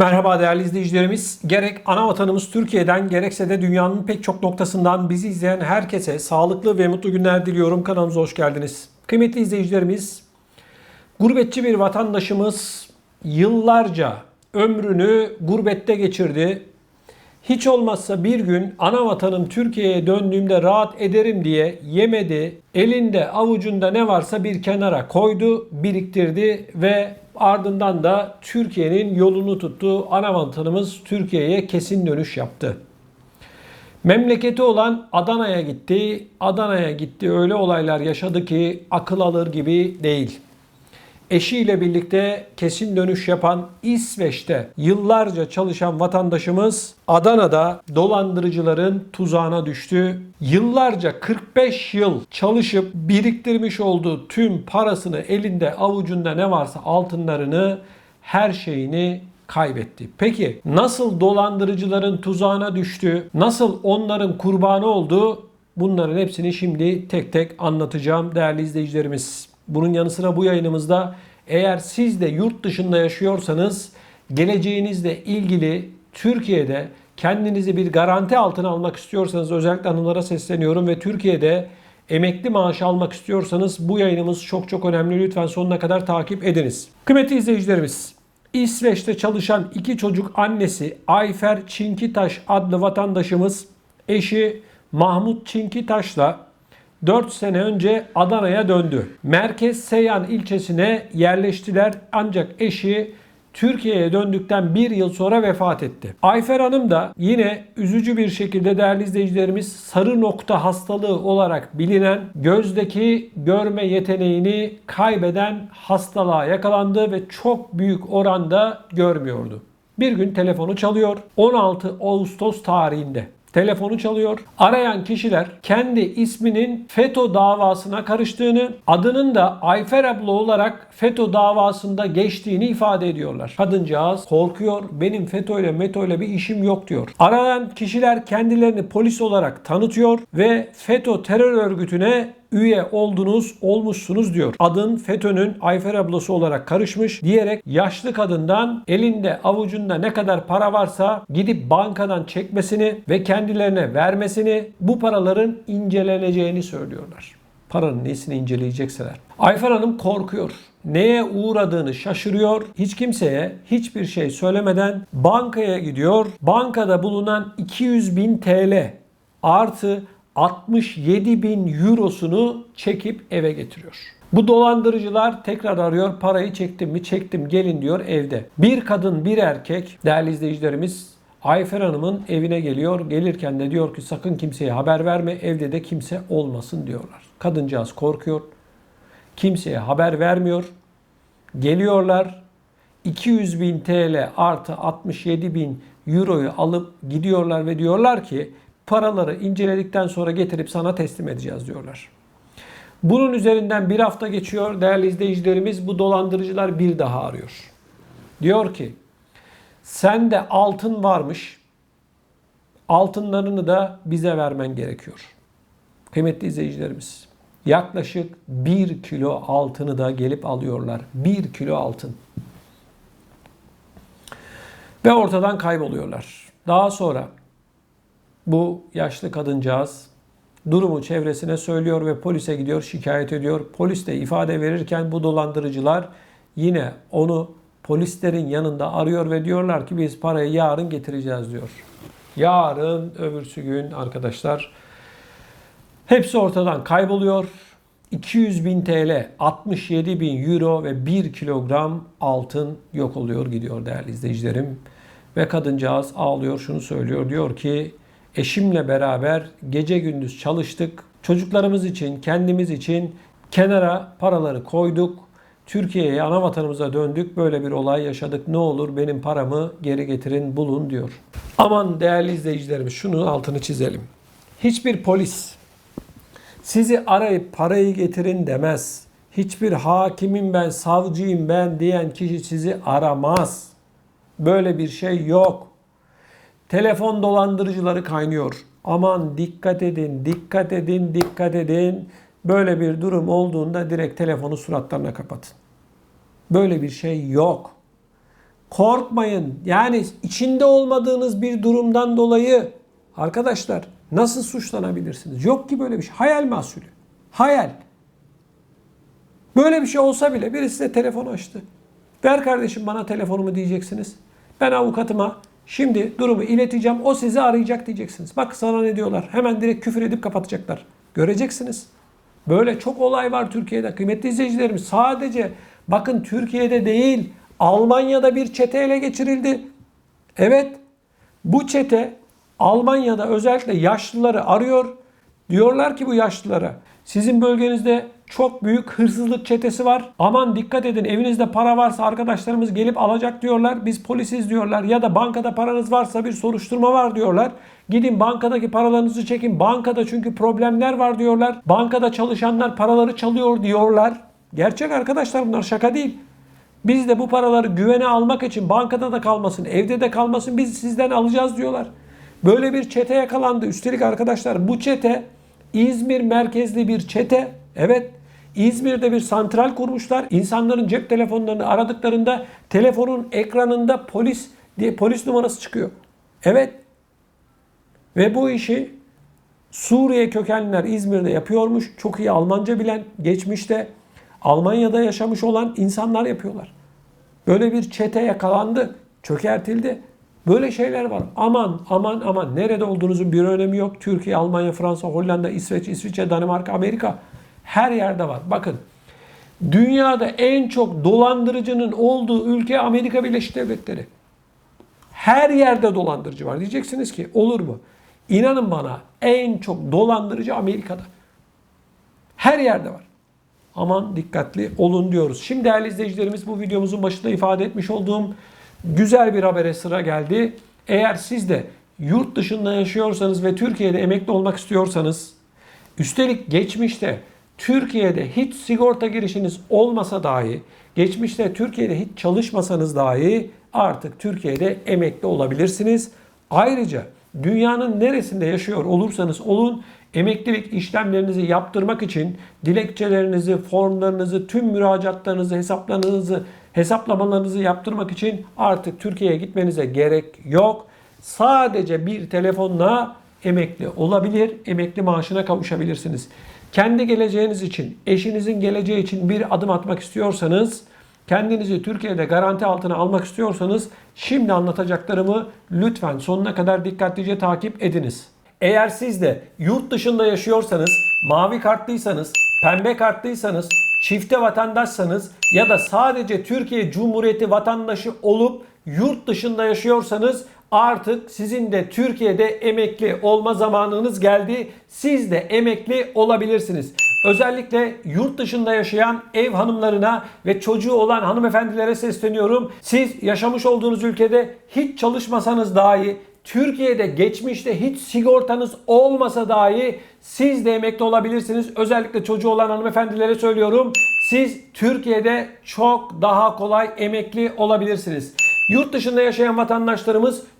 Merhaba değerli izleyicilerimiz. Gerek ana vatanımız Türkiye'den gerekse de dünyanın pek çok noktasından bizi izleyen herkese sağlıklı ve mutlu günler diliyorum. Kanalımıza hoş geldiniz. Kıymetli izleyicilerimiz, gurbetçi bir vatandaşımız yıllarca ömrünü gurbette geçirdi. Hiç olmazsa bir gün ana vatanım Türkiye'ye döndüğümde rahat ederim diye yemedi. Elinde avucunda ne varsa bir kenara koydu, biriktirdi ve ardından da Türkiye'nin yolunu tuttu. Ana vatanımız Türkiye'ye kesin dönüş yaptı. Memleketi olan Adana'ya gitti. Adana'ya gitti. Öyle olaylar yaşadı ki akıl alır gibi değil eşiyle birlikte kesin dönüş yapan İsveç'te yıllarca çalışan vatandaşımız Adana'da dolandırıcıların tuzağına düştü. Yıllarca 45 yıl çalışıp biriktirmiş olduğu tüm parasını elinde avucunda ne varsa altınlarını her şeyini kaybetti. Peki nasıl dolandırıcıların tuzağına düştü? Nasıl onların kurbanı oldu? Bunların hepsini şimdi tek tek anlatacağım değerli izleyicilerimiz. Bunun yanı sıra bu yayınımızda eğer siz de yurt dışında yaşıyorsanız geleceğinizle ilgili Türkiye'de kendinizi bir garanti altına almak istiyorsanız özellikle hanımlara sesleniyorum ve Türkiye'de emekli maaşı almak istiyorsanız bu yayınımız çok çok önemli. Lütfen sonuna kadar takip ediniz. Kıymetli izleyicilerimiz, İsveç'te çalışan iki çocuk annesi Ayfer Çinkitaş adlı vatandaşımız eşi Mahmut Çinkitaş'la 4 sene önce Adana'ya döndü. Merkez Seyhan ilçesine yerleştiler ancak eşi Türkiye'ye döndükten bir yıl sonra vefat etti. Ayfer Hanım da yine üzücü bir şekilde değerli izleyicilerimiz sarı nokta hastalığı olarak bilinen gözdeki görme yeteneğini kaybeden hastalığa yakalandı ve çok büyük oranda görmüyordu. Bir gün telefonu çalıyor. 16 Ağustos tarihinde. Telefonu çalıyor. Arayan kişiler kendi isminin FETÖ davasına karıştığını, adının da Ayfer abla olarak FETÖ davasında geçtiğini ifade ediyorlar. Kadıncağız korkuyor. Benim FETÖ ile METÖ ile bir işim yok diyor. Arayan kişiler kendilerini polis olarak tanıtıyor ve FETÖ terör örgütüne üye oldunuz, olmuşsunuz diyor. Adın FETÖ'nün Ayfer ablası olarak karışmış diyerek yaşlı kadından elinde avucunda ne kadar para varsa gidip bankadan çekmesini ve kendilerine vermesini bu paraların inceleneceğini söylüyorlar. Paranın nesini inceleyecekseler. Ayfer Hanım korkuyor. Neye uğradığını şaşırıyor. Hiç kimseye hiçbir şey söylemeden bankaya gidiyor. Bankada bulunan 200 bin TL artı 67 bin eurosunu çekip eve getiriyor. Bu dolandırıcılar tekrar arıyor parayı çektim mi çektim gelin diyor evde. Bir kadın bir erkek değerli izleyicilerimiz Ayfer Hanım'ın evine geliyor. Gelirken de diyor ki sakın kimseye haber verme evde de kimse olmasın diyorlar. Kadıncağız korkuyor. Kimseye haber vermiyor. Geliyorlar 200 bin TL artı 67 bin euroyu alıp gidiyorlar ve diyorlar ki paraları inceledikten sonra getirip sana teslim edeceğiz diyorlar. Bunun üzerinden bir hafta geçiyor. Değerli izleyicilerimiz bu dolandırıcılar bir daha arıyor. Diyor ki sende altın varmış. Altınlarını da bize vermen gerekiyor. Kıymetli izleyicilerimiz yaklaşık 1 kilo altını da gelip alıyorlar. 1 kilo altın. Ve ortadan kayboluyorlar. Daha sonra bu yaşlı kadıncağız durumu çevresine söylüyor ve polise gidiyor şikayet ediyor. Polis de ifade verirken bu dolandırıcılar yine onu polislerin yanında arıyor ve diyorlar ki biz parayı yarın getireceğiz diyor. Yarın öbürsü gün arkadaşlar hepsi ortadan kayboluyor. 200 bin TL, 67 bin euro ve 1 kilogram altın yok oluyor gidiyor değerli izleyicilerim. Ve kadıncağız ağlıyor şunu söylüyor diyor ki eşimle beraber gece gündüz çalıştık. Çocuklarımız için, kendimiz için kenara paraları koyduk. Türkiye'ye ana vatanımıza döndük. Böyle bir olay yaşadık. Ne olur benim paramı geri getirin, bulun diyor. Aman değerli izleyicilerimiz şunu altını çizelim. Hiçbir polis sizi arayıp parayı getirin demez. Hiçbir hakimim ben, savcıyım ben diyen kişi sizi aramaz. Böyle bir şey yok. Telefon dolandırıcıları kaynıyor. Aman dikkat edin, dikkat edin, dikkat edin. Böyle bir durum olduğunda direkt telefonu suratlarına kapatın. Böyle bir şey yok. Korkmayın. Yani içinde olmadığınız bir durumdan dolayı arkadaşlar nasıl suçlanabilirsiniz? Yok ki böyle bir şey. Hayal mahsulü. Hayal. Böyle bir şey olsa bile birisi size telefon açtı. Ver kardeşim bana telefonumu diyeceksiniz. Ben avukatıma şimdi durumu ileteceğim. O sizi arayacak diyeceksiniz. Bak sana ne diyorlar. Hemen direkt küfür edip kapatacaklar. Göreceksiniz. Böyle çok olay var Türkiye'de. Kıymetli izleyicilerimiz sadece bakın Türkiye'de değil Almanya'da bir çete ele geçirildi. Evet bu çete Almanya'da özellikle yaşlıları arıyor. Diyorlar ki bu yaşlılara sizin bölgenizde çok büyük hırsızlık çetesi var. Aman dikkat edin evinizde para varsa arkadaşlarımız gelip alacak diyorlar. Biz polisiz diyorlar. Ya da bankada paranız varsa bir soruşturma var diyorlar. Gidin bankadaki paralarınızı çekin. Bankada çünkü problemler var diyorlar. Bankada çalışanlar paraları çalıyor diyorlar. Gerçek arkadaşlar bunlar şaka değil. Biz de bu paraları güvene almak için bankada da kalmasın, evde de kalmasın biz sizden alacağız diyorlar. Böyle bir çete yakalandı. Üstelik arkadaşlar bu çete İzmir merkezli bir çete. Evet İzmir'de bir santral kurmuşlar. İnsanların cep telefonlarını aradıklarında telefonun ekranında polis diye polis numarası çıkıyor. Evet. Ve bu işi Suriye kökenliler İzmir'de yapıyormuş. Çok iyi Almanca bilen, geçmişte Almanya'da yaşamış olan insanlar yapıyorlar. Böyle bir çete yakalandı, çökertildi. Böyle şeyler var. Aman aman aman nerede olduğunuzun bir önemi yok. Türkiye, Almanya, Fransa, Hollanda, İsveç, İsviçre, Danimarka, Amerika her yerde var. Bakın dünyada en çok dolandırıcının olduğu ülke Amerika Birleşik Devletleri. Her yerde dolandırıcı var. Diyeceksiniz ki olur mu? İnanın bana en çok dolandırıcı Amerika'da. Her yerde var. Aman dikkatli olun diyoruz. Şimdi değerli izleyicilerimiz bu videomuzun başında ifade etmiş olduğum güzel bir habere sıra geldi. Eğer siz de yurt dışında yaşıyorsanız ve Türkiye'de emekli olmak istiyorsanız üstelik geçmişte Türkiye'de hiç sigorta girişiniz olmasa dahi, geçmişte Türkiye'de hiç çalışmasanız dahi artık Türkiye'de emekli olabilirsiniz. Ayrıca dünyanın neresinde yaşıyor olursanız olun emeklilik işlemlerinizi yaptırmak için dilekçelerinizi, formlarınızı, tüm müracaatlarınızı, hesaplarınızı, hesaplamalarınızı yaptırmak için artık Türkiye'ye gitmenize gerek yok. Sadece bir telefonla emekli olabilir, emekli maaşına kavuşabilirsiniz. Kendi geleceğiniz için, eşinizin geleceği için bir adım atmak istiyorsanız, kendinizi Türkiye'de garanti altına almak istiyorsanız şimdi anlatacaklarımı lütfen sonuna kadar dikkatlice takip ediniz. Eğer siz de yurt dışında yaşıyorsanız, mavi kartlıysanız, pembe kartlıysanız, çifte vatandaşsanız ya da sadece Türkiye Cumhuriyeti vatandaşı olup yurt dışında yaşıyorsanız artık sizin de Türkiye'de emekli olma zamanınız geldi. Siz de emekli olabilirsiniz. Özellikle yurt dışında yaşayan ev hanımlarına ve çocuğu olan hanımefendilere sesleniyorum. Siz yaşamış olduğunuz ülkede hiç çalışmasanız dahi Türkiye'de geçmişte hiç sigortanız olmasa dahi siz de emekli olabilirsiniz. Özellikle çocuğu olan hanımefendilere söylüyorum. Siz Türkiye'de çok daha kolay emekli olabilirsiniz. Yurt dışında yaşayan vatandaşlarımız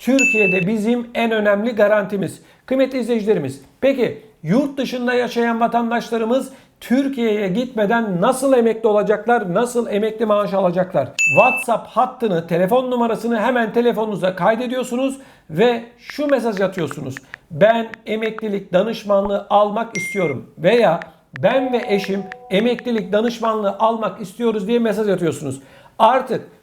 Türkiye'de bizim en önemli garantimiz. Kıymetli izleyicilerimiz, peki yurt dışında yaşayan vatandaşlarımız Türkiye'ye gitmeden nasıl emekli olacaklar, nasıl emekli maaş alacaklar? WhatsApp hattını, telefon numarasını hemen telefonunuza kaydediyorsunuz ve şu mesaj atıyorsunuz. Ben emeklilik danışmanlığı almak istiyorum veya ben ve eşim emeklilik danışmanlığı almak istiyoruz diye mesaj atıyorsunuz. Artık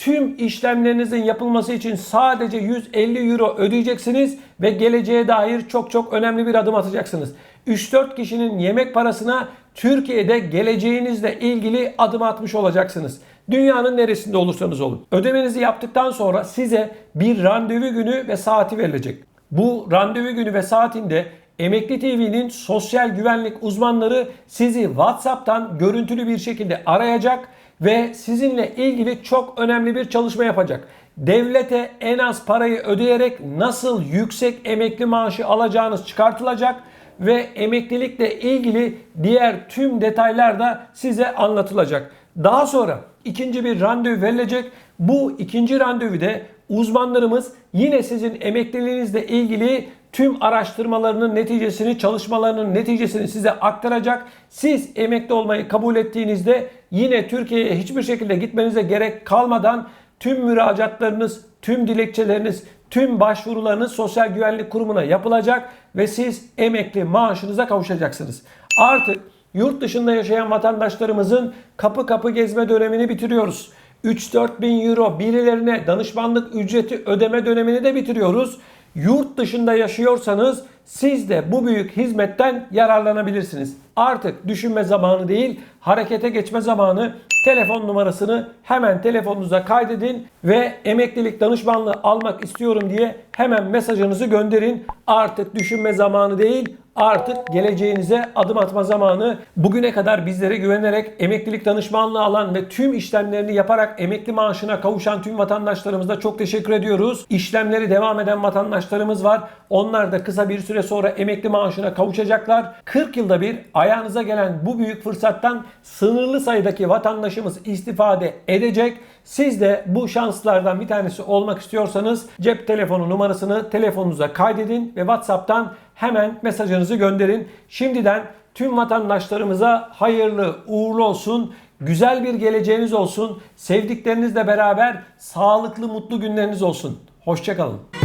tüm işlemlerinizin yapılması için sadece 150 euro ödeyeceksiniz ve geleceğe dair çok çok önemli bir adım atacaksınız. 3-4 kişinin yemek parasına Türkiye'de geleceğinizle ilgili adım atmış olacaksınız. Dünyanın neresinde olursanız olun. Ödemenizi yaptıktan sonra size bir randevu günü ve saati verilecek. Bu randevu günü ve saatinde Emekli TV'nin sosyal güvenlik uzmanları sizi WhatsApp'tan görüntülü bir şekilde arayacak ve sizinle ilgili çok önemli bir çalışma yapacak. Devlete en az parayı ödeyerek nasıl yüksek emekli maaşı alacağınız çıkartılacak ve emeklilikle ilgili diğer tüm detaylar da size anlatılacak. Daha sonra ikinci bir randevu verilecek. Bu ikinci randevuda uzmanlarımız yine sizin emekliliğinizle ilgili tüm araştırmalarının neticesini, çalışmalarının neticesini size aktaracak. Siz emekli olmayı kabul ettiğinizde yine Türkiye'ye hiçbir şekilde gitmenize gerek kalmadan tüm müracaatlarınız, tüm dilekçeleriniz, tüm başvurularınız Sosyal Güvenlik Kurumu'na yapılacak ve siz emekli maaşınıza kavuşacaksınız. Artık yurt dışında yaşayan vatandaşlarımızın kapı kapı gezme dönemini bitiriyoruz. 3-4 bin euro birilerine danışmanlık ücreti ödeme dönemini de bitiriyoruz. Yurt dışında yaşıyorsanız siz de bu büyük hizmetten yararlanabilirsiniz. Artık düşünme zamanı değil, harekete geçme zamanı. Telefon numarasını hemen telefonunuza kaydedin ve emeklilik danışmanlığı almak istiyorum diye hemen mesajınızı gönderin. Artık düşünme zamanı değil, artık geleceğinize adım atma zamanı. Bugüne kadar bizlere güvenerek emeklilik danışmanlığı alan ve tüm işlemlerini yaparak emekli maaşına kavuşan tüm vatandaşlarımıza çok teşekkür ediyoruz. İşlemleri devam eden vatandaşlarımız var. Onlar da kısa bir süre sonra emekli maaşına kavuşacaklar. 40 yılda bir ayağınıza gelen bu büyük fırsattan sınırlı sayıdaki vatandaşımız istifade edecek. Siz de bu şanslardan bir tanesi olmak istiyorsanız cep telefonu numarasını telefonunuza kaydedin ve WhatsApp'tan hemen mesajınızı gönderin. Şimdiden tüm vatandaşlarımıza hayırlı uğurlu olsun. Güzel bir geleceğiniz olsun. Sevdiklerinizle beraber sağlıklı mutlu günleriniz olsun. Hoşçakalın.